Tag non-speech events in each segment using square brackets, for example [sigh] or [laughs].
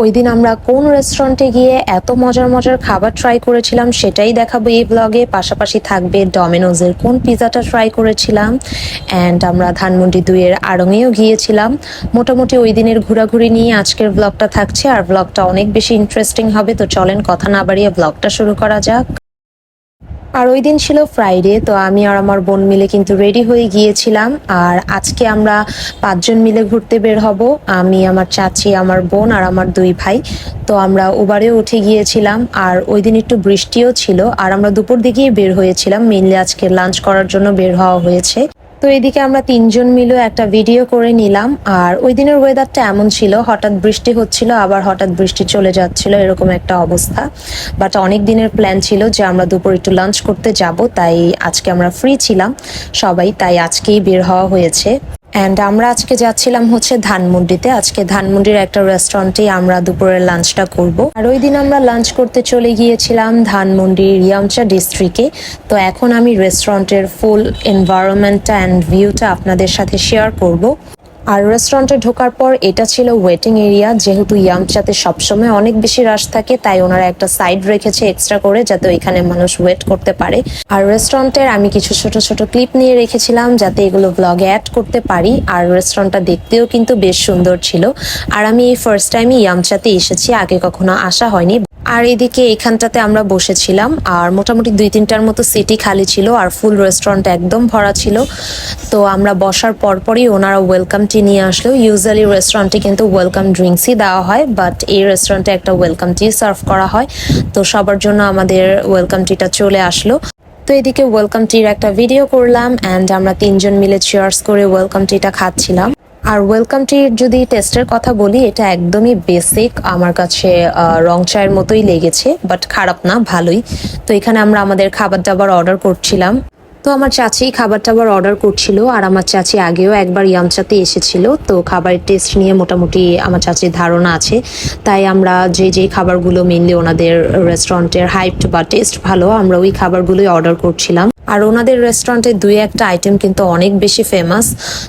ওই দিন আমরা কোন রেস্টুরেন্টে গিয়ে এত মজার মজার খাবার ট্রাই করেছিলাম সেটাই দেখাবো এই ব্লগে পাশাপাশি থাকবে ডমিনোজের কোন পিজাটা ট্রাই করেছিলাম। অ্যান্ড আমরা ধানমন্ডি দুইয়ের আড়ঙেও গিয়েছিলাম। মোটামুটি ওই দিনের ঘোরাঘুরি নিয়ে আজকের ব্লগটা থাকছে। আর ব্লগটা অনেক বেশি ইন্টারেস্টিং হবে। তো চলেন কথা না বাড়িয়ে ব্লগটা শুরু করা যাক। আর ওই দিন ছিল ফ্রাইডে তো আমি আর আমার বোন মিলে কিন্তু রেডি হয়ে গিয়েছিলাম। আর আজকে আমরা পাঁচজন মিলে ঘুরতে বের হব। আমি, আমার চাচি, আমার বোন আর আমার দুই ভাই। তো আমরা ওবারে উঠে গিয়েছিলাম। আর ওই দিন একটু বৃষ্টিও ছিল। আর আমরা দুপুর দিকেই বের হয়েছিলাম। মেনলি আজকে লাঞ্চ করার জন্য বের হওয়া হয়েছে। তো এদিকে আমরা তিনজন মিলে একটা ভিডিও করে নিলাম। আর ওই দিনের ওয়েদারটা এমন ছিল, হঠাৎ বৃষ্টি হচ্ছিল, আবার হঠাৎ বৃষ্টি চলে যাচ্ছিল, এরকম একটা অবস্থা। বাট অনেক দিনের প্ল্যান ছিল যে আমরা দুপুর একটু লাঞ্চ করতে যাব, তাই আজকে আমরা ফ্রি ছিলাম। সবাই, তাই আজকেই বের হওয়া হয়েছে। অ্যান্ড আমরা আজকে যাচ্ছিলাম হচ্ছে ধানমন্ডিতে। আজকে ধানমন্ডির একটা রেস্টুরেন্টে আমরা দুপুরের লাঞ্চটা করব। আর ওই দিন আমরা লাঞ্চ করতে চলে গিয়েছিলাম ধানমন্ডির রিয়ামচা ডিস্ট্রিক্টে তো এখন আমি রেস্টুরেন্টের ফুল এনভায়রনমেন্টটা অ্যান্ড ভিউটা আপনাদের সাথে শেয়ার করব। আর রেস্টুরেন্টে ঢোকার পর এটা ছিল ওয়েটিং এরিয়া যেহেতু ইয়ামচাতে সবসময় অনেক বেশি রাশ থাকে, তাই ওনারা একটা সাইড রেখেছে এক্সট্রা করে যাতে ওইখানে মানুষ ওয়েট করতে পারে। আর রেস্টুরেন্টের আমি কিছু ছোট ছোট ক্লিপ নিয়ে রেখেছিলাম যাতে এগুলো ব্লগে অ্যাড করতে পারি, আর রেস্টুরেন্টটা দেখতেও কিন্তু বেশ সুন্দর ছিল। আর আমি এই ফার্স্ট টাইমই ইয়ামচাতে এসেছি, আগে কখনো আসা হয়নি। আর এদিকে এখানটাতে আমরা বসেছিলাম, আর মোটামুটি দুই তিনটার মতো সিটি খালি ছিল, আর ফুল রেস্টুরেন্ট একদম ভরা ছিল। তো আমরা বসার পরপরই ওনারা ওয়েলকাম টি নিয়ে আসলো। ইউজুয়ালি রেস্টুরেন্টে কিন্তু ওয়েলকাম ড্রিঙ্কসই দেওয়া হয় বাট এই রেস্টুরেন্টে একটা ওয়েলকাম টি সার্ভ করা হয়। তো সবার জন্য আমাদের ওয়েলকাম টিটা চলে আসলো। তো এদিকে ওয়েলকাম টির একটা ভিডিও করলাম অ্যান্ড আমরা তিনজন মিলে চেয়ার্স করে ওয়েলকাম টিটা খাচ্ছিলাম। আর ওয়েলকাম টির যদি টেস্টের কথা বলি, এটা একদমই বেসিক আমার কাছে রং চায়ের মতোই লেগেছে বাট খারাপ না, ভালোই। তো এখানে আমরা আমাদের খাবার দাবার অর্ডার করছিলাম। তো আমার চাচি খাবার টাবার অর্ডার করছিল, আর আমার চাচি আগেও একবার ইয়ামচাতে এসেছিল, তো খাবারের টেস্ট নিয়ে মোটামুটি আমার চাচির ধারণা আছে। তাই আমরা যে যে খাবারগুলো মেনলি ওনাদের রেস্টুরেন্টের হাইট বা টেস্ট ভালো, আমরা ওই খাবারগুলোই অর্ডার করছিলাম। আর ওনাদের রেস্টুরেন্টে দুই একটা আইটেম কিন্তু অনেক বেশি ফেমাস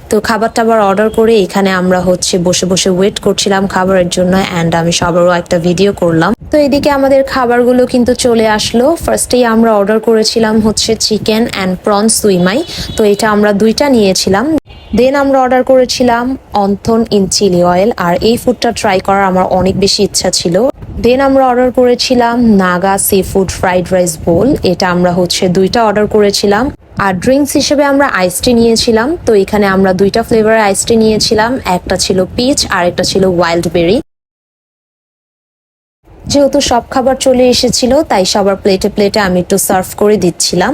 তো খাবার টাবার অর্ডার করে এখানে আমরা হচ্ছে বসে বসে ওয়েট করছিলাম খাবারের জন্য অ্যান্ড আমি সবারও একটা ভিডিও করলাম। তো এদিকে আমাদের খাবারগুলো কিন্তু চলে আসলো। ফার্স্টেই আমরা অর্ডার করেছিলাম হচ্ছে চিকেন অ্যান্ড প্রন সুইমাই তো এটা আমরা দুইটা নিয়েছিলাম। দেন আমরা অর্ডার করেছিলাম অন্থন ইন চিলি অয়েল, আর এই ফুডটা ট্রাই করার আমার অনেক বেশি ইচ্ছা ছিল। দেন আমরা অর্ডার করেছিলাম Naga seafood fried rice bowl এটা আমরা হচ্ছে দুইটা অর্ডার করেছিলাম। আর ড্রিঙ্কস হিসেবে আমরা আইসটি নিয়েছিলাম, তো এখানে আমরা দুইটা ফ্লেভারের আইসটি নিয়েছিলাম, একটা ছিল পিচ আর একটা ছিল ওয়াইল্ড বেরি যেহেতু সব খাবার চলে এসেছিল, তাই সবার প্লেটে প্লেটে আমি একটু সার্ভ করে দিচ্ছিলাম।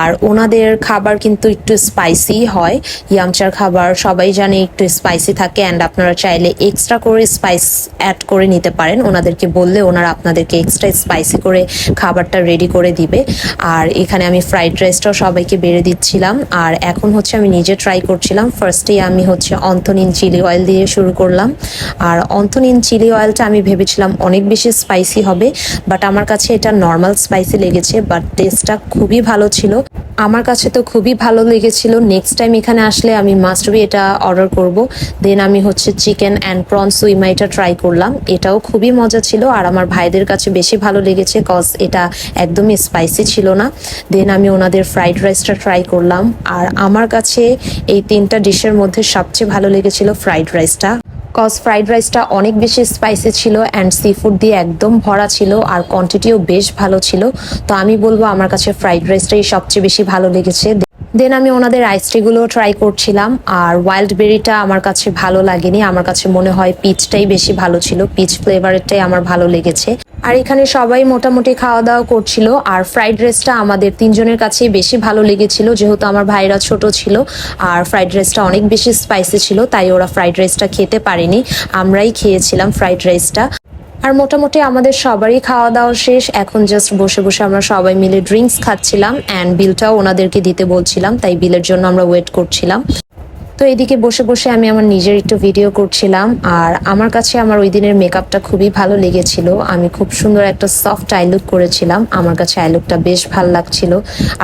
আর ওনাদের খাবার কিন্তু একটু স্পাইসি হয়। ইয়ামচার খাবার সবাই জানে একটু স্পাইসি থাকে অ্যান্ড আপনারা চাইলে এক্সট্রা করে স্পাইস অ্যাড করে নিতে পারেন। ওনাদেরকে বললে ওনারা আপনাদেরকে এক্সট্রা স্পাইসি করে খাবারটা রেডি করে দিবে। আর এখানে আমি ফ্রাইড রাইসটাও সবাইকে বেড়ে দিচ্ছিলাম। আর এখন হচ্ছে আমি নিজে ট্রাই করছিলাম। ফার্স্টেই আমি হচ্ছে অন্থনিন চিলি অয়েল দিয়ে শুরু করলাম। আর অন্থনিন চিলি অয়েলটা আমি ভেবেছিলাম অনেক বেশি স্পাইসি হবে বাট আমার কাছে এটা নর্মাল স্পাইসি লেগেছে বাট টেস্টটা খুবই ভালো ছিল। আমার কাছে তো খুবই ভালো লেগেছিল। নেক্সট টাইম এখানে আসলে আমি মাস্ট বি এটা অর্ডার করব। দেন আমি হচ্ছে চিকেন অ্যান্ড প্রন সুইমাইটা ট্রাই করলাম। এটাও খুবই মজা ছিল, আর আমার ভাইদের কাছে বেশি ভালো লেগেছে কজ এটা একদমই স্পাইসি ছিল না। দেন আমি ওনাদের ফ্রাইড রাইসটা ট্রাই করলাম। আর আমার কাছে এই তিনটা ডিশের মধ্যে সবচেয়ে ভালো লেগেছিল ফ্রাইড রাইসটা কজ ফ্রাইড রাইসটা অনেক বেশি স্পাইসি ছিল অ্যান্ড সি ফুড দিয়ে একদম ভরা ছিল আর কোয়ান্টিটিও বেশ ভালো ছিল। তো আমি বলব আমার কাছে ফ্রাইড রাইসটাই সবচেয়ে বেশি ভালো লেগেছে। দেন আমি ওনাদের আইসটিগুলো ট্রাই করছিলাম আর ওয়াইল্ড বেরিটা আমার কাছে ভালো লাগেনি। আমার কাছে মনে হয় পিচটাই বেশি ভালো ছিল। পিচ ফ্লেভারেরটাই আমার ভালো লেগেছে। আর এখানে সবাই মোটামুটি খাওয়া দাওয়া করছিল। আর ফ্রাইড রাইসটা আমাদের তিনজনের কাছেই বেশি ভালো লেগেছিল, যেহেতু আমার ভাইরা ছোট ছিল। আর ফ্রাইড রাইসটা অনেক বেশি স্পাইসি ছিল, তাই ওরা ফ্রাইড রাইসটা খেতে পারেনি। আমরাই খেয়েছিলাম ফ্রাইড রাইসটা আর মোটামুটি আমাদের সবারই খাওয়া দাওয়া শেষ। এখন জাস্ট বসে বসে আমরা সবাই মিলে ড্রিঙ্কস খাচ্ছিলাম। অ্যান্ড বিলটাও ওনাদেরকে দিতে বলছিলাম, তাই বিলের জন্য আমরা ওয়েট করছিলাম। তো এদিকে বসে বসে আমি আমার নিজের একটু ভিডিও করছিলাম, আর আমার কাছে আমার ওই দিনের মেকআপটা খুবই ভালো লেগেছিল। আমি খুব সুন্দর একটা সফট আই লুক করেছিলাম, আমার কাছে আই লুকটা বেশ ভালো লাগছিল।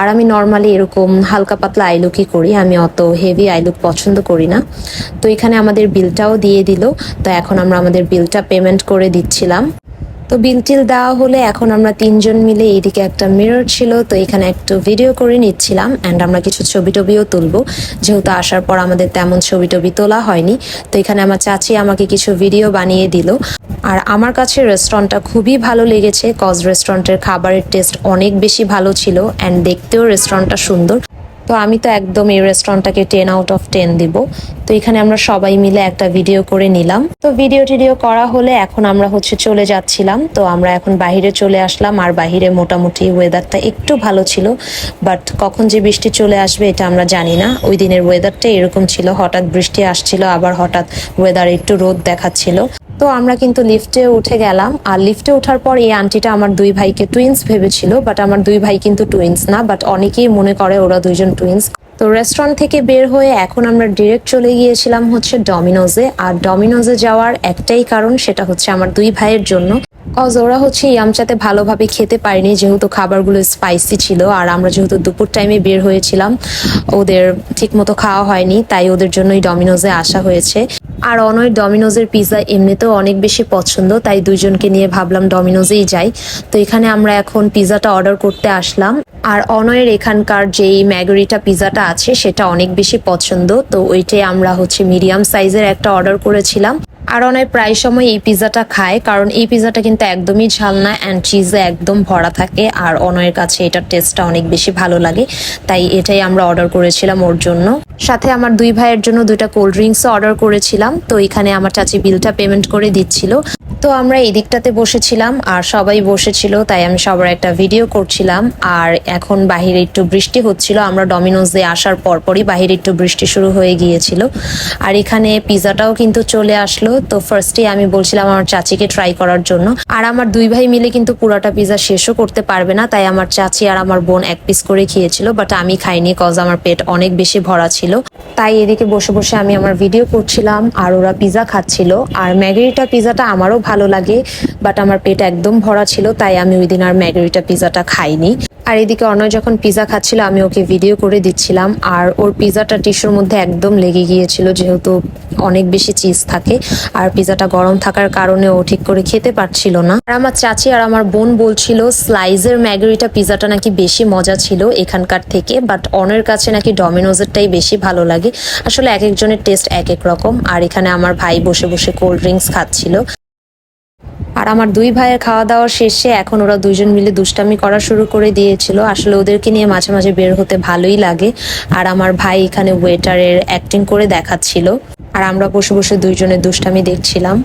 আর আমি নর্মালি এরকম হালকা পাতলা আই লুকই করি, আমি অত হেভি আই লুক পছন্দ করি না। তো এখানে আমাদের বিলটাও দিয়ে দিল, তো এখন আমরা আমাদের বিলটা পেমেন্ট করে দিচ্ছিলাম। তো বিল টিল দেওয়া হলে এখন আমরা তিনজন মিলে এইদিকে একটা মিরর ছিল, তো এখানে একটু ভিডিও করে নিচ্ছিলাম অ্যান্ড আমরা কিছু ছবি টবিও তুলবো। যেহেতু আসার পর আমাদের তেমন ছবি টবি তোলা হয়নি, তো এখানে আমার চাচি আমাকে কিছু ভিডিও বানিয়ে দিল। আর আমার কাছে রেস্টুরেন্টটা খুবই ভালো লেগেছে কজ রেস্টুরেন্টের খাবারের টেস্ট অনেক বেশি ভালো ছিল অ্যান্ড দেখতেও রেস্টুরেন্টটা সুন্দর। তো আমি তো একদম এই রেস্টুরেন্টটাকে টেন আউট অফ টেন দিব। তো এখানে আমরা সবাই মিলে একটা ভিডিও করে নিলাম। তো ভিডিও টিডিও করা হলে এখন আমরা হচ্ছে চলে যাচ্ছিলাম। তো আমরা এখন বাইরে চলে আসলাম আর বাহিরে মোটামুটি ওয়েদারটা একটু ভালো ছিল। বাট কখন যে বৃষ্টি চলে আসবে এটা আমরা জানি না। ওই দিনের ওয়েদারটা এরকম ছিল। হঠাৎ বৃষ্টি আসছিল, আবার হঠাৎ ওয়েদার একটু রোদ দেখাচ্ছিল। তো আমরা কিন্তু লিফটে উঠে গেলাম। আর লিফটে ওঠার পর এই আন্টিটা আমার দুই ভাইকে টুইন্স ভেবেছিল বাট আমার দুই ভাই কিন্তু টুইন্স না বাট অনেকেই মনে করে ওরা দুইজন টুইন্স তো রেস্টুরেন্ট থেকে বের হয়ে এখন আমরা ডিরেক্ট চলে গিয়েছিলাম হচ্ছে ডমিনোজে আর ডমিনোজে যাওয়ার একটাই কারণ সেটা হচ্ছে আমার দুই ভাইয়ের জন্য। কজ ওরা হচ্ছে ইয়ামচাতে ভালোভাবে খেতে পারেনি, যেহেতু খাবারগুলো স্পাইসি ছিল। আর আমরা যেহেতু দুপুর টাইমে বের হয়েছিলাম, ওদের ঠিকমতো খাওয়া হয়নি, তাই ওদের জন্যই ডমিনোজে আসা হয়েছে। আর অনয় ডমিনোজের পিৎজা এমনিতেও অনেক বেশি পছন্দ, তাই দুইজনকে নিয়ে ভাবলাম ডমিনোজেই যাই। তো এখানে আমরা এখন পিৎজাটা অর্ডার করতে আসলাম। আর অনয়ের এখানকার যেই ম্যাগরিটা পিৎজাটা আছে সেটা অনেক বেশি পছন্দ। তো ওইটাই আমরা হচ্ছে মিডিয়াম সাইজের একটা অর্ডার করেছিলাম। আর অনেক প্রায় সময় এই পিৎজাটা খায়, কারণ এই পিৎজাটা কিন্তু একদমই ঝাল না অ্যান্ড চিজে একদম ভরা থাকে, আর অনয়ের কাছে এটার টেস্টটা অনেক বেশি ভালো লাগে, তাই এটাই আমরা অর্ডার করেছিলাম ওর জন্য। সাথে আমার দুই ভাইয়ের জন্য দুইটা কোল্ড ড্রিঙ্কসও অর্ডার করেছিলাম, তো এখানে আমার চাচি বিলটা পেমেন্ট করে দিচ্ছিল। তো আমরা এই দিকটাতে বসেছিলাম, আর সবাই বসেছিল, তাই আমি সবার একটা ভিডিও করছিলাম, আর এখন বাহিরে একটু বৃষ্টি হচ্ছিল, আমরা ডমিনোজ দিয়ে আসার পরপরই বাহিরে একটু বৃষ্টি শুরু হয়ে গিয়েছিল। আর এখানে পিৎজাটাও কিন্তু চলে আসলো তো ফার্স্টে আমি বলছিলাম আমার চাচিকে ট্রাই করার জন্য। আর আমার দুই ভাই মিলে কিন্তু পুরাটা পিৎজা শেষও করতে পারবে না, তাই আমার চাচি আর আমার বোন এক পিস করে খেয়েছিল বাট আমি খাইনি কজ আমার পেট অনেক বেশি ভরা ছিল। তাই এদিকে বসে বসে আমি আমার ভিডিও করছিলাম, আর ওরা পিৎজা খাচ্ছিল। আর ম্যাগেরিটা পিৎজাটা আমারও ভালো লাগে বাট আমার পেট একদম ভরা ছিল, তাই আমি ওই দিন আর ম্যাগেরিটা পিৎজাটা খাইনি। আর এদিকে অনয় যখন পিৎজা খাচ্ছিল, আমি ওকে ভিডিও করে দিচ্ছিলাম। আর ওর পিৎজাটা টিস্যুর মধ্যে একদম লেগে গিয়েছিল, যেহেতু অনেক বেশি চিজ থাকে। আর পিৎজাটা গরম থাকার কারণে ও ঠিক করে খেতে পারছিল না। আর আমার চাচি আর আমার বোন বলছিল স্লাইজের ম্যাগরিটা পিৎজাটা নাকি বেশি মজা ছিল এখানকার থেকে বাট অনের কাছে নাকি ডমিনোজেরটাই বেশি ভালো লাগে। আসলে এক একজনের টেস্ট এক এক রকম। আর এখানে আমার ভাই বসে বসে কোল্ড ড্রিঙ্কস খাচ্ছিল। আর আমার দুই ভাইয়ের খাওয়া দাওয়া শেষে এখন ওরা দুইজন মিলে দুষ্টামি করা শুরু করে দিয়েছিল। আসলে ওদেরকে নিয়ে মাঝে মাঝে বের হতে ভালোই লাগে। আর আমার ভাই এখানে ওয়েটারের অ্যাক্টিং করে দেখাচ্ছিল। আর আমরা বসে বসে দুইজনের দুষ্টামি দেখছিলাম।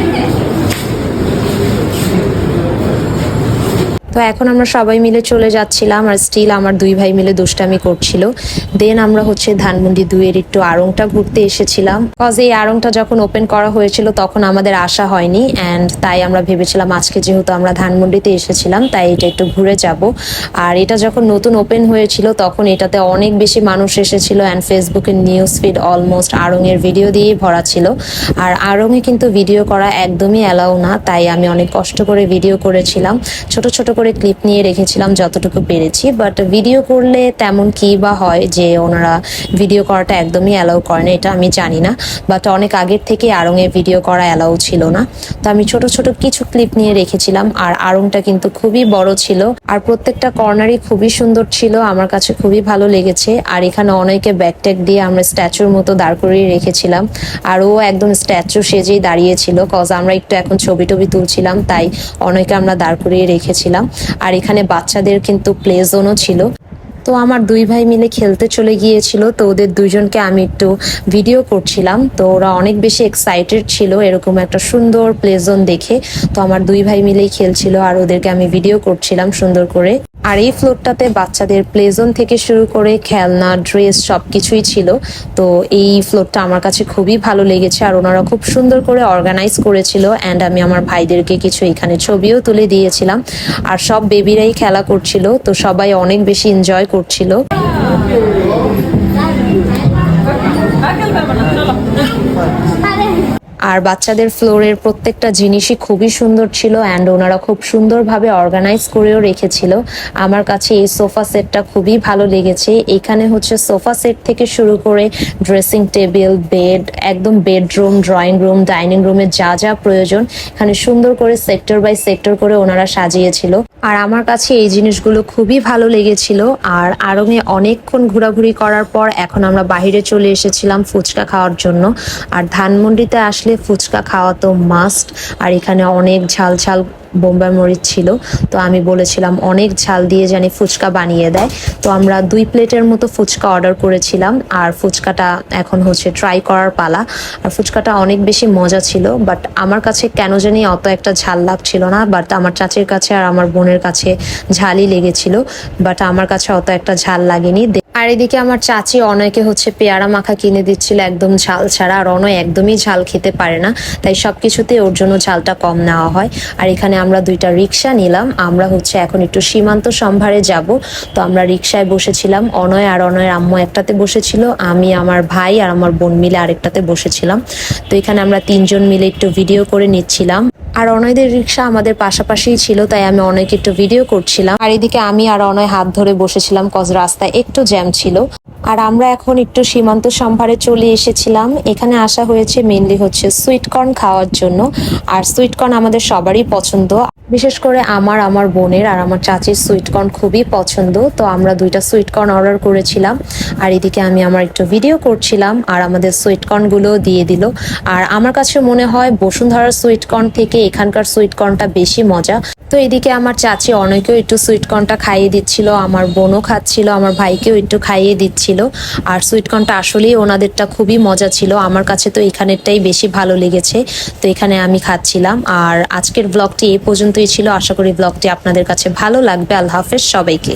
[laughs] তো এখন আমরা সবাই মিলে চলে যাচ্ছিলাম আর স্টিল আমার দুই ভাই মিলে দুষ্টামি করছিল। দেন আমরা হচ্ছে ধানমন্ডি দুইয়ের একটু আড়ংটা ঘুরতে এসেছিলাম। কজ এই আড়ংটা যখন ওপেন করা হয়েছিল তখন আমাদের আসা হয়নি অ্যান্ড তাই আমরা ভেবেছিলাম আজকে যেহেতু আমরা ধানমন্ডিতে এসেছিলাম তাই এটা একটু ঘুরে যাব। আর এটা যখন নতুন ওপেন হয়েছিল তখন এটাতে অনেক বেশি মানুষ এসেছিল অ্যান্ড ফেসবুকের নিউজ ফিড অলমোস্ট আড়ংয়ের ভিডিও দিয়েই ভরা ছিল। আর আড়ংয়ে কিন্তু ভিডিও করা একদমই অ্যালাউ না, তাই আমি অনেক কষ্ট করে ভিডিও করেছিলাম। ছোট ছোট করে ক্লিপ নিয়ে রেখেছিলাম যতটুকু পেরেছি বাট ভিডিও করলে তেমন কি বা হয় যে ওনারা ভিডিও করাটা একদমই অ্যালাউ করে না, এটা আমি জানি না বাট অনেক আগের থেকে আড়ংয়ে ভিডিও করা অ্যালাউ ছিল না। তো আমি ছোট ছোট কিছু ক্লিপ নিয়ে রেখেছিলাম, আর আড়ংটা কিন্তু খুবই বড় ছিল, আর প্রত্যেকটা কর্নারই খুবই সুন্দর ছিল, আমার কাছে খুবই ভালো লেগেছে, আর এখানে অনেকে ব্যাকট্যাগ দিয়ে আমরা স্ট্যাচুর মতো দাঁড় করিয়ে রেখেছিলাম, আর ও একদম স্ট্যাচু সেজেই দাঁড়িয়েছিল কজ আমরা একটু এখন ছবি টবি তুলছিলাম, তাই অনেকে আমরা দাঁড় করিয়ে রেখেছিলাম। আর এখানে বাচ্চাদের কিন্তু প্লে জোনও ছিল। তো আমার দুই ভাই মিলে খেলতে চলে গিয়েছিল, তো ওদের দুজনকে আমি একটু ভিডিও করছিলাম। তো ওরা অনেক বেশি এক্সাইটেড ছিল এরকম একটা সুন্দর প্লে জোন দেখে। তো আমার দুই ভাই মিলেই খেলছিল আর ওদেরকে আমি ভিডিও করছিলাম সুন্দর করে। আর এই ফ্লোরটাতে বাচ্চাদের প্লে জোন থেকে শুরু করে খেলনা ড্রেস সব কিছুই ছিল। তো এই ফ্লোরটা আমার কাছে খুবই ভালো লেগেছে আর ওনারা খুব সুন্দর করে অর্গানাইজ করেছিল অ্যান্ড আমি আমার ভাইদেরকে কিছু এখানে ছবিও তুলে দিয়েছিলাম। আর সব বেবিরাই খেলা করছিল, তো সবাই অনেক বেশি এনজয় করছিল। আর বাচ্চাদের ফ্লোরের প্রত্যেকটা জিনিসই খুবই সুন্দর ছিল অ্যান্ড ওনারা খুব সুন্দরভাবে অর্গানাইজ করেও রেখেছিল। আমার কাছে এই সোফা সেটটা খুবই ভালো লেগেছে। এখানে হচ্ছে সোফা সেট থেকে শুরু করে ড্রেসিং টেবিল বেড একদম বেডরুম ড্রয়িং রুম ডাইনিং রুমে যা যা প্রয়োজন, এখানে সুন্দর করে সেক্টর বাই সেক্টর করে ওনারা সাজিয়েছিল। আর আমার কাছে এই জিনিসগুলো খুবই ভালো লেগেছিল। আর আরঙে অনেকক্ষণ ঘোরাঘুরি করার পর এখন আমরা বাইরে চলে এসেছিলাম ফুচকা খাওয়ার জন্য। আর ধানমন্ডিতে আসলে ফুচকা খাওয়া তো মাস্ট আর এখানে অনেক ঝাল ঝাল বোম্বাই মরিচ ছিল। তো আমি বলেছিলাম, অনেক ঝাল দিয়ে জানি ফুচকা বানিয়ে দেয়। তো আমরা দুই প্লেটের মতো ফুচকা অর্ডার করেছিলাম, আর ফুচকাটা এখন হচ্ছে ট্রাই করার পালা। আর ফুচকাটা অনেক বেশি মজা ছিল, বাট আমার কাছে কেন জানি অত একটা ঝাল লাগছিল না, বাট আমার চাচির কাছে আর আমার বোনের কাছে ঝালই লেগেছিল, বাট আমার কাছে অত একটা ঝাল লাগেনি। আর এদিকে আমার চাচি অনয়কে হচ্ছে পেয়ারা মাখা কিনে দিচ্ছিল, একদম ঝাল ছাড়া, আর অনয় একদমই ঝাল খেতে পারে না, তাই সব কিছুতে ওর জন্য ঝালটা কম নেওয়া হয়। আর এখানে আমরা দুইটা রিক্সা নিলাম। আমরা হচ্ছে এখন একটু সীমান্ত সম্ভারে যাব। তো আমরা রিক্সায় বসেছিলাম। অনয় আর অনয়ের আম্মু একটাতে বসেছিল। আমি, আমার ভাই আর আমার বোন মিলে আরেকটাতে বসেছিলাম। তো এখানে আমরা তিনজন মিলে একটু ভিডিও করে নিচ্ছিলাম। আর অনয়দের রিক্সা আমাদের পাশাপাশিই ছিল, তাই আমি অনেক একটু ভিডিও করছিলাম। আর এদিকে আমি আর অনয় হাত ধরে বসেছিলাম, কজ রাস্তায় একটু জ্যাম ছিল। আর আমরা এখন একটু সীমান্ত সম্ভারে চলে এসেছিলাম। এখানে আসা হয়েছে মেনলি হচ্ছে সুইটকর্ন খাওয়ার জন্য। আর সুইটকর্ন আমাদের সবারই পছন্দ। বিশেষ করে আমার আমার বোনের আর আমার চাচির সুইটকর্ন খুবই পছন্দ। তো আমরা দুইটা সুইটকর্ন অর্ডার করেছিলাম। আর এদিকে আমি আমার একটু ভিডিও করছিলাম আর আমাদের সুইট কর্নগুলো দিয়ে দিল। আর আমার কাছে মনে হয় বসুন্ধরার সুইটকর্ন থেকে এখানকার সুইটকর্নটা বেশি মজা। তো এদিকে আমার চাচি অনেকেও একটু সুইটকর্নটা খাইয়ে দিচ্ছিল, আমার বোনও খাচ্ছিল, আমার ভাইকেও একটু খাইয়ে দিচ্ছিল। আর সুইটকর্নটা আসলেই ওনাদেরটা খুবই মজা ছিল। আমার কাছে তো এখানেরটাই বেশি ভালো লেগেছে। তো এখানে আমি খাচ্ছিলাম। আর আজকের ব্লগটি এ পর্যন্তই ছিল। আশা করি ব্লগটি আপনাদের কাছে ভালো লাগবে। আল্লাহ হাফেজ। সবাইকে।